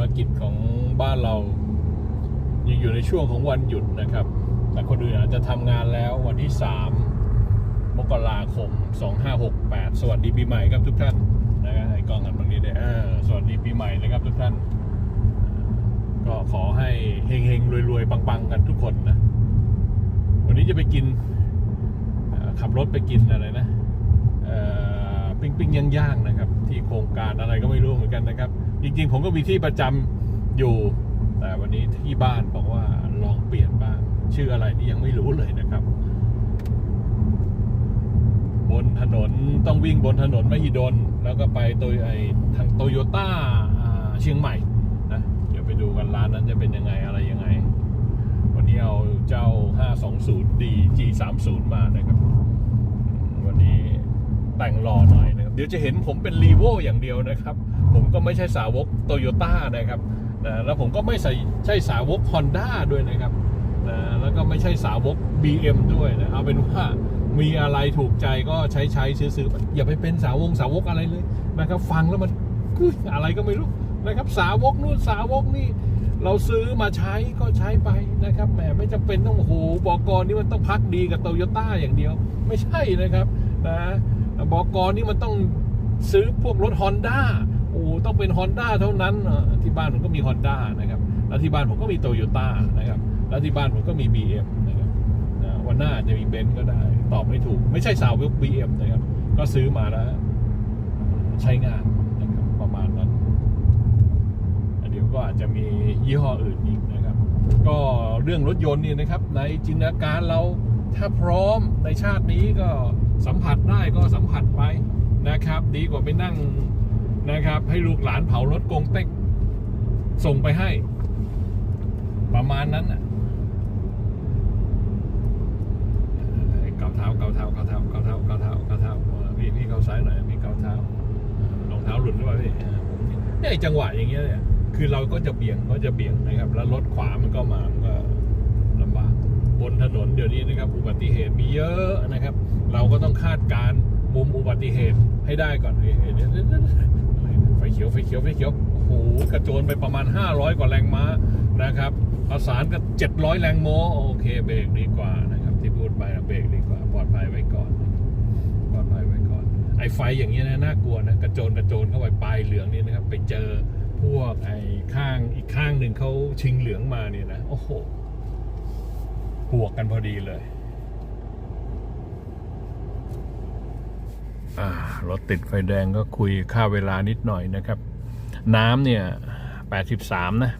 ารกิจของบ้านเรายังอยู่ในช่วงของวันหยุดนะครับ แต่คนอื่นอาจจะทำงานแล้ววันที่ 3 มกราคม 2568 สวัสดีปีใหม่ครับทุกท่านนะครับไอ้กล้องกันบางนี้เนี่ยสวัสดีปีใหม่นะครับทุกท่าน ก็ขอให้เฮงๆรวยๆปังๆ กันทุกคนนะ วันนี้จะไปกินขับรถไปกินอะไรนะปิ้งปิ้งย่างๆนะครับ ที่โครงการอะไรก็ไม่รู้เหมือนกันนะครับ จริงๆ ผมก็มีที่ประจำอยู่ แต่วันนี้ที่บ้านบอกว่าลองเปลี่ยนบ้าง ชื่ออะไรนี่ยังไม่รู้เลยนะครับ บนถนนต้องวิ่งบนถนนมหิดล แล้วก็ไปตัวไอทางโตโยต้าเชียงใหม่นะเดี๋ยวไปดูกันร้านนั้นจะเป็นยังไงอะไรยังไง วันนี้เอาเจ้า 520D G30 มานะครับ วันนี้แต่งรอหน่อยนะครับ เดี๋ยวจะเห็นผมเป็นรีโวอย่างเดียวนะครับ ผมก็ไม่ใช่สาวกโตโยต้านะครับนะแล้วผมก็ไม่ใส่ใช่สาวก Honda ด้วยนะครับนะแล้วก็ไม่ใช่สาวก BM ด้วยนะเอาเป็นว่ามีอะไรถูกใจก็ใช้ใช้ซื้อซื้ออย่าไปเป็นสาวงสาวกอะไรเลยนะครับฟังแล้วมันอะไรก็ไม่รู้นะครับสาวกนู่นสาวกนี่ เราซื้อมาใช้ก็ใช้ไปนะครับแหมไม่จำเป็นต้องโอ้โหบอกรนี่มันต้องพักดีกับโตโยต้าอย่างเดียว ไม่ใช่นะครับนะบอกรนี่มันต้องซื้อพวกรถ Honda โอ้ต้อง เป็น Honda เท่านั้นที่บ้านผมก็มี Honda นะครับแล้วที่บ้านผมก็มีโตโยต้านะครับแล้วที่บ้านผมก็มี BM นะครับวันหน้าจะมีเบนซ์ก็ได้ ตอบไม่ถูก ไม่ใช่สาวก BM นะครับ ก็ซื้อมาแล้ว ใช้งานนะครับประมาณนั้น เดี๋ยวก็อาจจะมียี่ห้ออื่นอีกนะครับ ก็เรื่องรถยนต์นี่นะครับ ในจินตนาการเราถ้าพร้อมในชาตินี้ก็สัมผัสได้ก็สัมผัสไปนะครับ ดีกว่าไปนั่ง นะครับ ให้ลูกหลานเผารถกงเต็ก ส่งไปให้ ประมาณนั้นน่ะเอ่อเกาเท้าเกาเท้าเกาเท้าเกาเท้าเกาเท้าเกาเท้าพี่พี่เกาซ้ายหน่อยพี่เกาเท้ารองเท้าหลุดหรือเปล่าพี่เนี่ยไอจังหวะอย่างเงี้ยเนี่ยคือเราก็จะเบี่ยงก็จะเบี่ยงนะครับ แล้วรถขวามันก็มามันก็ลำบากบนถนนเดี๋ยวนี้นะครับ อุบัติเหตุมีเยอะนะครับ เราก็ต้องคาดการณ์มุมอุบัติเหตุให้ได้ก่อนเฮ้ย เขียวไฟเขียวโอ้โหกระโจนไปประมาณ 500 กว่าแรงม้านะครับประสานกับ 700 แรงโมโอเคเบรกดีกว่านะครับที่พูดไปนะเบรกดีกว่าปลอดภัยไว้ก่อนปลอดภัยไว้ก่อน ไอ้ไฟอย่างเงี้ยนะน่ากลัวนะกระโจนกระโจนเข้าไปปลายเหลืองนี่นะครับไปเจอพวกไอ้ข้างอีกข้างหนึ่งเขาชิงเหลืองมาเนี่ยนะโอ้โหบวกกันพอดีเลยอ่ารถติดไฟแดงก็คุยค่าเวลานิดหน่อยนะครับ น้ำเนี่ย 83 นะ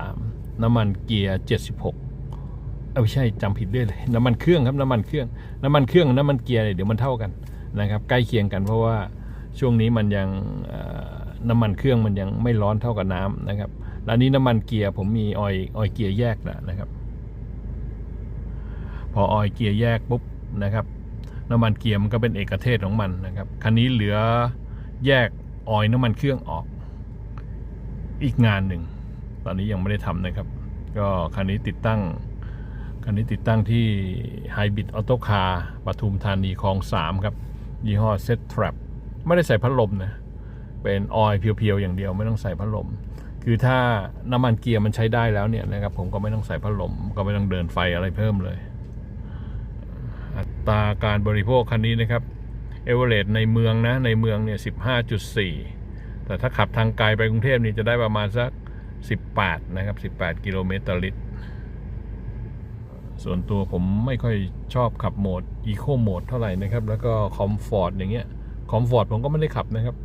83 น้ำมันเกียร์ 76 เอ้าไม่ใช่จำผิดด้วยเลย น้ำมันเครื่องครับ น้ำมันเครื่อง น้ำมันเครื่อง น้ำมันเกียร์เนี่ยเดี๋ยวมันเท่ากันนะครับ ใกล้เคียงกันเพราะว่าช่วงนี้มันยังน้ำมันเครื่องมันยังไม่ร้อนเท่ากับน้ำนะครับแล้วนนี้น้ำมันเกียร์ผมมีออยออยเกียร์แยกแล้วนะครับ พอออยเกียร์แยกปุ๊บนะครับ น้ำมันเกียร์มันก็เป็นเอกเทศของมันนะครับ คันนี้เหลือแยกออยน้ำมันเครื่องออก อีกงานหนึ่ง ตอนนี้ยังไม่ได้ทำนะครับ ก็คันนี้ติดตั้ง คันนี้ติดตั้งที่ Hybrid Auto Car ปทุมธานีคลอง 3 ครับ ยี่ห้อ Set Trap ไม่ได้ใส่พัดลมนะ เป็นออยเพียวๆ อย่างเดียวไม่ต้องใส่พัดลม คือถ้าน้ำมันเกียร์มันใช้ได้แล้วเนี่ยนะครับ ผมก็ไม่ต้องใส่พัดลม ก็ไม่ต้องเดินไฟอะไรเพิ่มเลย อัตราการบริโภคคันนี้นะครับเอเวอเรสในเมืองนะ ในเมืองเนี่ย 15.4 แต่ถ้าขับทางไกลไปกรุงเทพนี่จะได้ประมาณสัก 18 นะครับ 18 กิโลเมตรต่อลิตร ส่วนตัวผมไม่ค่อยชอบขับโหมด Eco Mode เท่าไหร่นะครับ แล้วก็ Comfort อย่างเงี้ย Comfort ผมก็ไม่ได้ขับนะครับ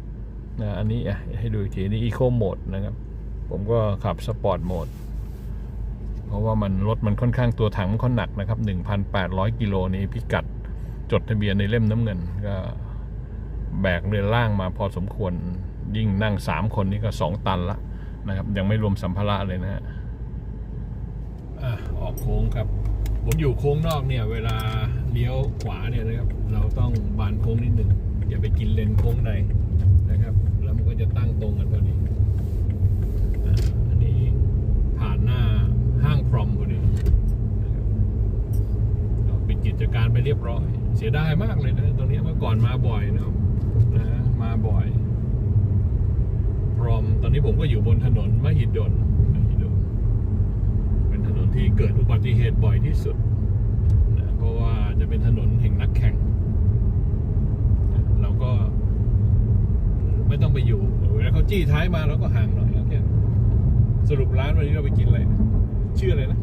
นะอันนี้ให้ดูอีกทีนี่ Eco Mode นะครับ ผมก็ขับ Sport Mode เพราะว่ามันรถมันค่อนข้างตัวถังค่อนหนักนะครับ 1,800 กิโลนี่พิกัดจดทะเบียนในเล่มน้ำเงินก็แบกเรือล่างมาพอสมควร ยิ่งนั่ง 3 คนนี่ก็ 2 ตันละนะครับ ยังไม่รวมสัมภาระเลยนะฮะอะออกโค้งครับ ผมอยู่โค้งนอกเนี่ย เวลาเลี้ยวขวาเนี่ยนะครับ เราต้องบานโค้งนิดหนึ่งอย่าไปกินเลนโค้งในนะครับ แล้วมันก็จะตั้งตรงกันพอดีอันนี้ผ่านหน้าห้างพรอมพอดีนะครับก็ปิดกิจการไปเรียบร้อย เสียดายมากเลยนะตรงนี้เมื่อก่อนมาบ่อยนะครับนะมาบ่อย พ รอม ตอนนี้ ผมก็อยู่บนถนนมหิดลมหิดลเป็นถนนที่เกิดอุบัติเหตุบ่อยที่สุดนะเพราะว่าจะเป็นถนนแห่งนักแข่งนะเราก็ไม่ต้องไปอยู่เวลาเขาจี้ท้ายมาเราก็ห่างหน่อยแล้วแค่สรุปร้านวันนี้เราไปกินอะไรนะชื่ออะไรนะ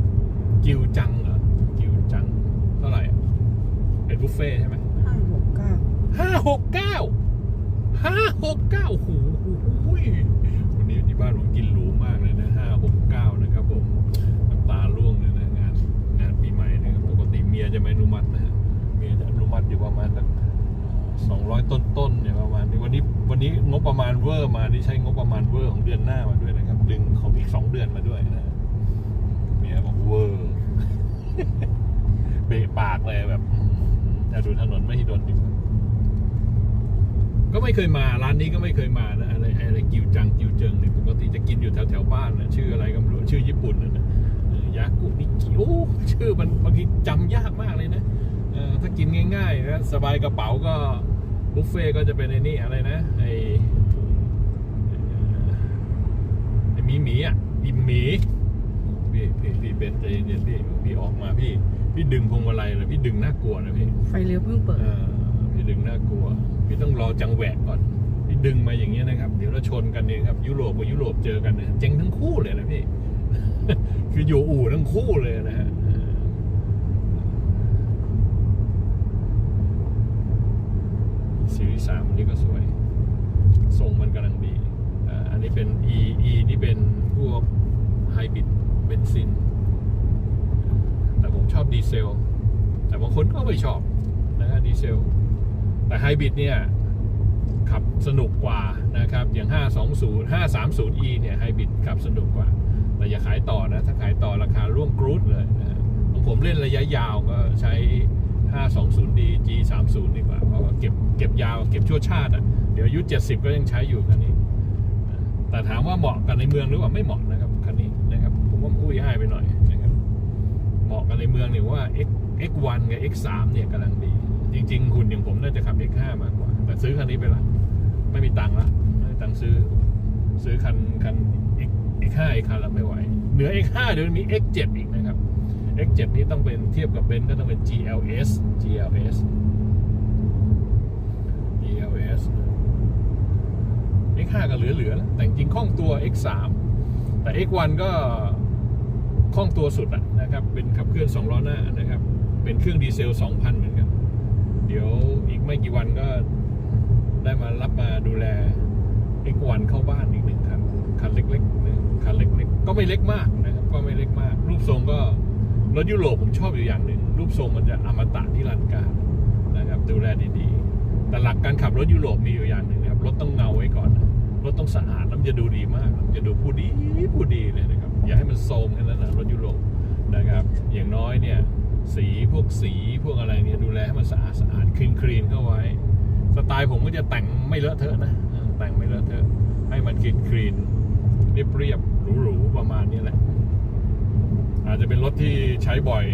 กิวจังเหรอกิวจัง เท่าไหร่อะเป็นบุฟเฟ่ต์ใช่ไหมห้าหกเก้าห้าหกเก้าห้าหกเก้าโอ้โหวันนี้ที่ บ้านผมกินหรูมากเลยนะห้าหกเก้านะครับผมน้ำตาร่วงเลยนะงานงานปีใหม่นะครับปกติเมียจะไม่อนุมัตินะฮะเมียจะอนุมัติอยู่ประมาณสักสองร้อยต้นๆเนี่ยประมาณนี้วันนี้วันนี้งบประมาณเวอร์มานี่ใช้งบประมาณเวอร์ของเดือนหน้ามาด้วยนะครับ ดึงของอีกสองเดือนมาด้วยนะเมียบอกเวอร์เบะปากเลยแบบจะดูถนนไม่ฮิดนดีกว่า ก็ไม่เคยมาร้านนี้ก็ไม่เคยมานะอะไรอะไรกิวจังกิวเจิงเนี่ยปกติจะกินอยู่แถวแถวบ้านนะชื่ออะไรก็ไม่รู้ชื่อญี่ปุ่นนะนะยากุนิกิโอชื่อมันบางทีจำยากมากเลยนะถ้ากินง่ายๆนะสบายกระเป๋าก็บุฟเฟ่ต์ก็จะเป็นไอ้นี่อะไรนะไอ้ไอ้หมีหมีอะดิมหมีพี่พี่พี่เบนใจเย็นๆพี่พี่ออกมาพี่ พี่ดึงพวงมาลัยเลยพี่ดึงน่ากลัวนะพี่ไฟเลี้ยวเพิ่งเปิด ดึงน่ากลัว พี่ต้องรอจังแหวะก่อนพี่ดึงมาอย่างเงี้ยนะครับ เดี๋ยวเราชนกันเนี่ยครับ ยุโรปกับยุโรปเจอกันเนี่ยเจ๊งทั้งคู่เลยนะพี่ คืออยู่อู่ทั้งคู่เลยนะฮะซีรีส์สามนนี้ก็สวยทรงมันกำลังดีอันนี้เป็น E E นี่เป็นพวกไฮบริดเบนซิน แต่ผมชอบดีเซล แต่บางคนก็ไม่ชอบนะฮะดีเซล ไฮบริดเนี่ยขับสนุกกว่านะครับ อย่าง 520 530e เนี่ยไฮบริดขับสนุกกว่า แต่อย่าขายต่อนะ ถ้าขายต่อราคาร่วงกรูดเลยนะของผมเล่นระยะยาวก็ใช้ 520d G30 ดีกว่า เพราะว่าเก็บเก็บยาวเก็บชั่วชาติอะ เดี๋ยวอายุ 70 ก็ยังใช้อยู่คันนี้ แต่ถามว่าเหมาะกันในเมืองหรือเปล่าไม่เหมาะนะครับคันนี้นะครับ ผมว่าอุ้ยให้ไปหน่อยนะครับ เหมาะกันในเมืองเนี่ยว่า X X1 กับ X3 เนี่ยกำลังดี จริงๆคุณอย่างผมน่า ซื้อคันนี้ไปละไม่มีตังค์ละไม่มีตังค์ซื้อ ซื้อคันคัน X X5 อีกคันละไม่ไหว เหนือ X5 เดี๋ยวมี X7 อีกนะครับ X7 นี้ต้องเป็นเทียบกับเบนซ์ก็ต้องเป็น GLS GLS GLS X5 ก็เหลือๆแล้วแต่จริงๆคล่องตัว X3 แต่ X1 ก็คล่องตัวสุดอะนะครับ เป็นขับเคลื่อนสองล้อหน้านะครับ เป็นเครื่องดีเซล 2,000 เหมือนกัน เดี๋ยวอีกไม่กี่วันก็ ได้มารับมาดูแล X1 เข้าบ้านอีกหนึ่งคันคันเล็กๆนะคันเล็กๆก็ไม่เล็กมากนะครับก็ไม่เล็กมาก รูปทรงก็รถยุโรปผมชอบอยู่อย่างหนึ่งรูปทรงมันจะอมตะที่รันการนะครับดูแลดีๆ แต่หลักการขับรถยุโรปมีอยู่อย่างหนึ่งนะครับรถต้องเงาไว้ก่อน รถต้องสะอาดแล้วมันจะดูดีมากมันจะดูผู้ดีผู้ดีเลยนะครับอย่าให้มันโทรมแค่นั้นนะรถยุโรปนะครับ อย่างน้อยเนี่ยสีพวกสีพวกอะไรเนี่ยดูแลให้มันสะอาดสะอาดคลีนคลีนเข้าไว้ สไตล์ผมก็จะแต่งไม่เลอะเทอะนะแต่งไม่เลอะเทอะ ให้มันคลีนคลีนเรียบเรียบหรูหรูๆประมาณนี้แหละ อาจจะเป็นรถที่ใช้บ่อย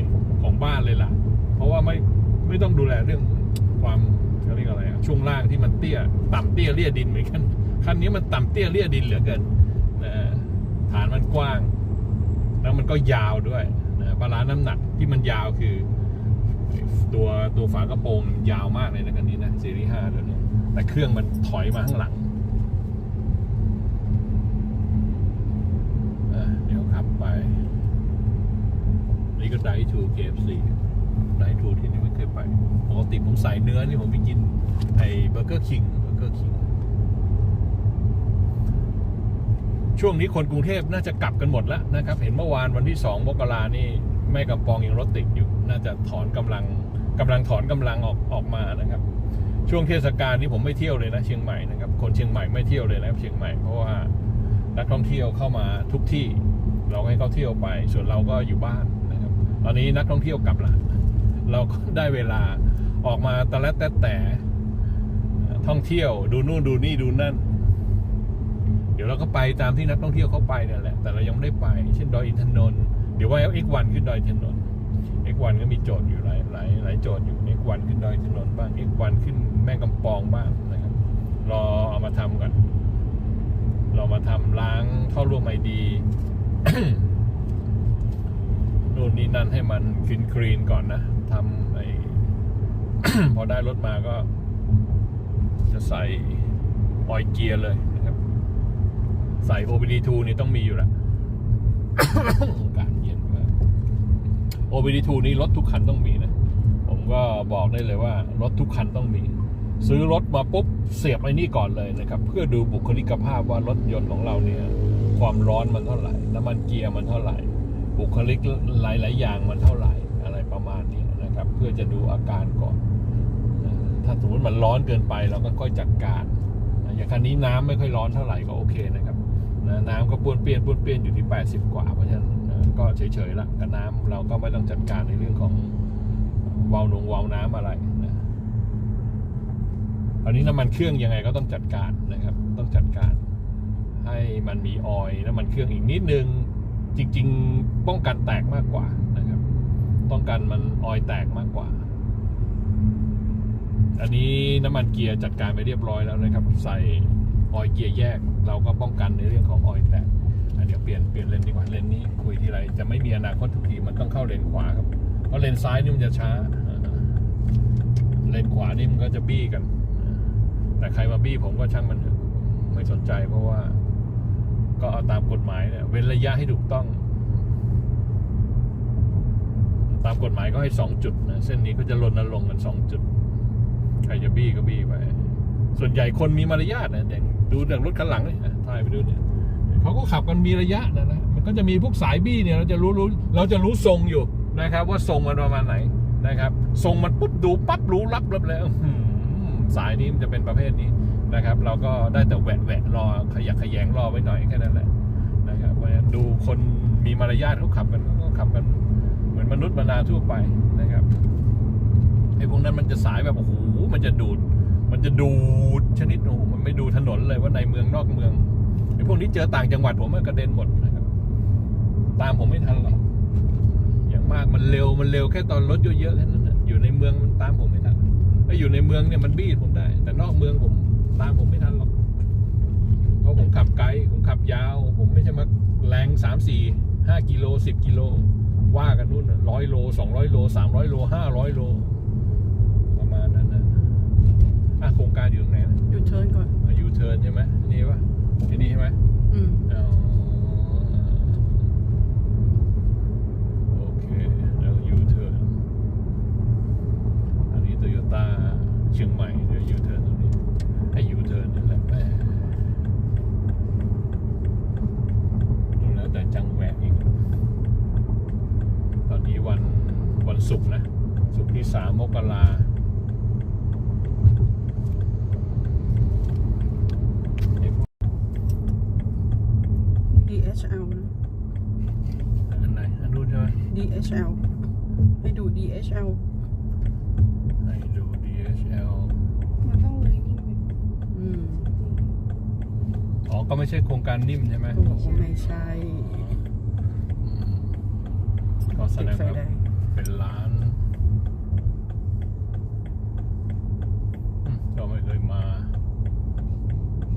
ของบ้านเลยล่ะ เพราะว่าไม่ไม่ต้องดูแลเรื่องความเขาเรียกอะไรช่วงล่างที่มันเตี้ย ต่ำเตี้ยเลี่ยดินเหมือนกันคันนี้มันต่ำเตี้ยเลี่ยดินเหลือเกินนะฐานมันกว้าง แล้วมันก็ยาวด้วยนะบาลานซ์น้ำหนักที่มันยาวคือ ตัวตัวฝากระโปรงยาวมากเลยนะคันนี้นะซีรีส์ห้าตัวเนี้ยแต่เครื่องมันถอยมาข้างหลังเดี๋ยวขับไป นี่ก็ไดทูเคฟซีไดทูที่นี่ไม่เคยไปปกติผมใส่เนื้อนี่ผมไปกินไอ้เบอร์เกอร์คิงเบอร์เกอร์คิงช่วงนี้คนกรุงเทพน่าจะกลับกันหมดแล้วนะครับ เห็นเมื่อวานวันที่สองมกรานี่ แม่กำปองยังรถติดอยู่ น่าจะถอนกำลังกำลังถอนกำลังออกออกมานะครับ ช่วงเทศกาลนี้ผมไม่เที่ยวเลยนะเชียงใหม่นะครับ คนเชียงใหม่ไม่เที่ยวเลยนะครับเชียงใหม่เพราะว่านักท่องเที่ยวเข้ามาทุกที่เราให้เขาเที่ยวไป ส่วนเราก็อยู่บ้านนะครับ ตอนนี้นักท่องเที่ยวกลับละเราก็ได้เวลาออกมาตะและแต่แต่ท่องเที่ยวดูนู่นดูนี่ดูนั่น เดี๋ยวเราก็ไปตามที่นักท่องเที่ยวเขาไปนี่ยแหละ แต่เรายังไม่ได้ไป เช่นดอยอินทนนท์ เดี๋ยวว่า X1 ขึ้นดอยอินน X1 ก็มีโจทย์อยู่หลายหลายหลายโจทย์อยู่ X1 ขึ้นดอยอินนบ้าง X1 ขึ้นแม่กำปองบ้างนะครับ รอเอามาทำกันเรามาทำล้างท่อร่วมไอดีนู่นนี่นั่นให้มันคลีนคลีนก่อนนะทำไอพอได้รถมาก็ จะใส่ออยเกียร์เลยนะครับ ใส่ OBD2 นี่ต้องมีอยู่แล้ว อากาศเย็นมาก OBD2 นี่รถทุกคันต้องมีนะ ผมก็บอกได้เลยว่ารถทุกคันต้องมี ซื้อรถมาปุ๊บเสียบไอ้นี่ก่อนเลยนะครับ เพื่อดูบุคลิกภาพว่ารถยนต์ของเราเนี่ย ความร้อนมันเท่าไหร่ น้ำมันเกียร์มันเท่าไหร่ บุคลิกหลาย ๆ อย่างมันเท่าไหร่อะไรประมาณนี้นะครับ เพื่อจะดูอาการก่อน ถ้าสมมติมันร้อนเกินไปเราก็ค่อยจัดการ อย่างคันนี้น้ำไม่ค่อยร้อนเท่าไหร่ก็โอเคนะครับนะน้ำก็ป้วนเปี้ยนป้วนเปี้ยนอยู่ที่ 80 กว่าเพราะฉะนั้น ก็เฉยๆละกับน้ำเราก็ไม่ต้องจัดการในเรื่องของวาล์วนงวาล์วน้ำอะไรนะอันนี้น้ำมันเครื่องยังไงก็ต้องจัดการนะครับ ต้องจัดการ ให้มันมีออยล์น้ำมันเครื่องอีกนิดนึง จริง ๆ ป้องกันแตกมากกว่านะครับ ต้องกันมันออยแตกมากกว่า อันนี้น้ำมันเกียร์จัดการไปเรียบร้อยแล้วนะครับ ใส่ออยเกียร์แยก เราก็ป้องกันในเรื่องของออยแตก เดี๋ยวเปลี่ยนเปลี่ยนเลนดีกว่าเลนนี้คุยทีไรจะไม่มีอนาคตทุกทีมันต้องเข้าเลนขวาครับ เพราะเลนซ้ายนี่มันจะช้า เลนขวานี่มันก็จะบี้กัน แต่ใครมาบี้ผมก็ช่างมันเถอะไม่สนใจเพราะว่า ก็เอาตามกฎหมายเนี่ยเว้นระยะให้ถูกต้อง ตามกฎหมายก็ให้สองจุดนะเส้นนี้ก็จะรณรงกันสองจุด ใครจะบี้ก็บี้ไปส่วนใหญ่คนมีมารยาทนะอย่างดูอย่างรถคันหลังเนี่ยอะถ่ายไปดูเนี่ย เขาก็ขับกันมีระยะนะนะมันก็จะมีพวกสายบี้เนี่ยเราจะรู้รู้เราจะรู้ทรงอยู่นะครับ ว่าทรงมันประมาณไหนนะครับทรงมันปุ๊บดูปั๊บรู้รับรับแล้วสายนี้มันจะเป็นประเภทนี้นะครับ เราก็ได้แต่แหวะแหวะรอขยักขยงรอไว้หน่อยแค่นั้นแหละนะครับเพราะฉะนั้นดูคนมีมารยาทเขาขับกันเขาก็ขับกันเหมือนมนุษย์มนาทั่วไปนะครับไอ้พวกนั้นมันจะสายแบบโอ้โหมันจะดูด มันจะดูดชนิดโอ้โหมันไม่ดูถนนเลยว่าในเมืองนอกเมือง พวกนี้เจอต่างจังหวัดผมมันกระเด็นหมดนะครับ ตามผมไม่ทันหรอกอย่างมากมันเร็วมันเร็วแค่ตอนรถเยอะๆแค่นั้นนะอยู่ในเมืองมันตามผมไม่ทันถ้าอยู่ในเมืองเนี่ยมันบี้ผมได้ แต่นอกเมืองผมตามผมไม่ทันหรอกเพราะผมขับไกลผมขับยาว ผมไม่ใช่มาแรงสามสี่ห้ากิโลสิบกิโลว่ากันนู่นร้อยโลสองร้อยโลสามร้อยโลห้าร้อยโล ประมาณนั้นนะอะโครงการอยู่ตรงไหนนะหยุดเชิญก่อนยูเทิร์นใช่ไหมนี่ปะ ที่นี่ใช่ไหมอืมอ๋อโอเคแล้วยูเทิร์นอันนี้โตโยต้าเชียงใหม่เดี๋ยวยูเทิร์นตรงนี้ไอ้ยูเทิร์นนั่นแหละแม่ดูแล้วแต่จังแหวกอีก ตอนนี้วันวันศุกร์นะ ศุกร์ที่สามมกรา DHL นะ อันไหน อันนู้นใช่ไหม DHL ให้ดู DHL ให้ดู DHL มันต้องเลยนิ่งไปอืมอ๋อ ก็ไม่ใช่โครงการนิ่มใช่ไหมเขาบอกว่าไม่ใช่อืมก็แสติดดงไฟว่าแดงเป็นร้านอืมเราไม่เคยมา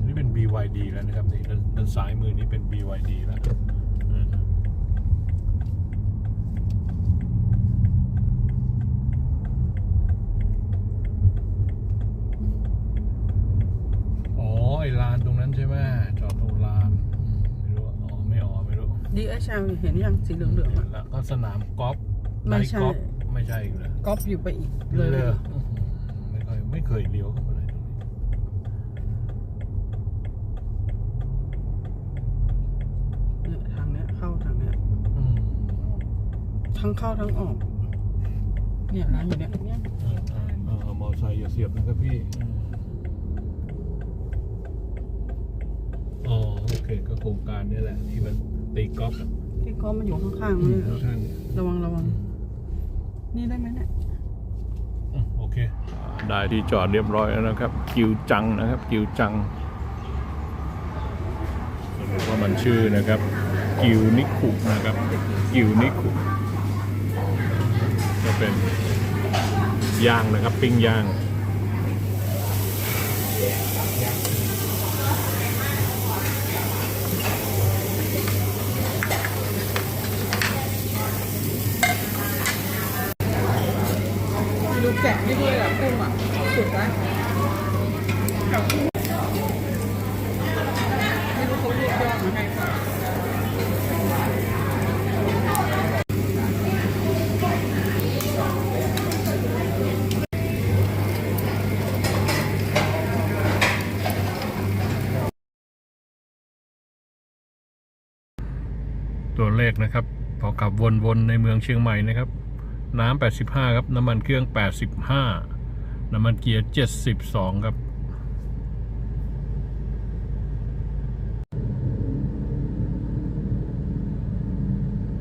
นี่เป็น BYD แล้วนะครับนี่ด้านด้านซ้ายมือนี่เป็น BYD แล้วอืมอ๋อ ไอ้ลานตรงนั้นใช่ไหมจอดตรงลานอืมไม่รู้ว่าอ๋อ ไม่อ๋อ ไม่ รู้ DHL เห็นยังสีเหลืองๆอะแล้วก็สนามกอล์ฟไม่ใช่นกอล์ฟไม่ใช่อีกเลยก๊อปอยู่ไปอีกเลยเลยไม่ค่อยไม่เคยเลี้ยวเข้ามาเลย เนี่ยทางเนี้ยเข้าทางเนี้ยอืมทั้งเข้าทั้งออก เนี่ยร้านอยู่เนี้ยอย่างเงี้ยเออเออเออมอไซค์อย่าเสียบนะครับพี่อืมอ๋อโอเคก็โครงการนี่แหละที่มัน ตีกอล์ฟอะที่ก๊อปมันอยู่ข้างๆเลยข้างๆเนี่ยระวังระวัง นี่ได้ไหมเนี่ยอืมโอเค ได้ที่จอดเรียบร้อยแล้วนะครับ กิวจังนะครับกิวจังสรุปว่ามันชื่อนะครับ กิวนิคุนะครับ กิวนิคุก็เป็นย่างนะครับ ปิ้งย่าง แกะให้ด้วยอะกุ้งอะสุดนะไม่รู้เขาเรียกยอดมาให้ตัวเลขนะครับ พอขับวนๆในเมืองเชียงใหม่นะครับ น้ำ85 ครับ น้ำมันเครื่อง 85 น้ำมันเกียร์ 72 ครับ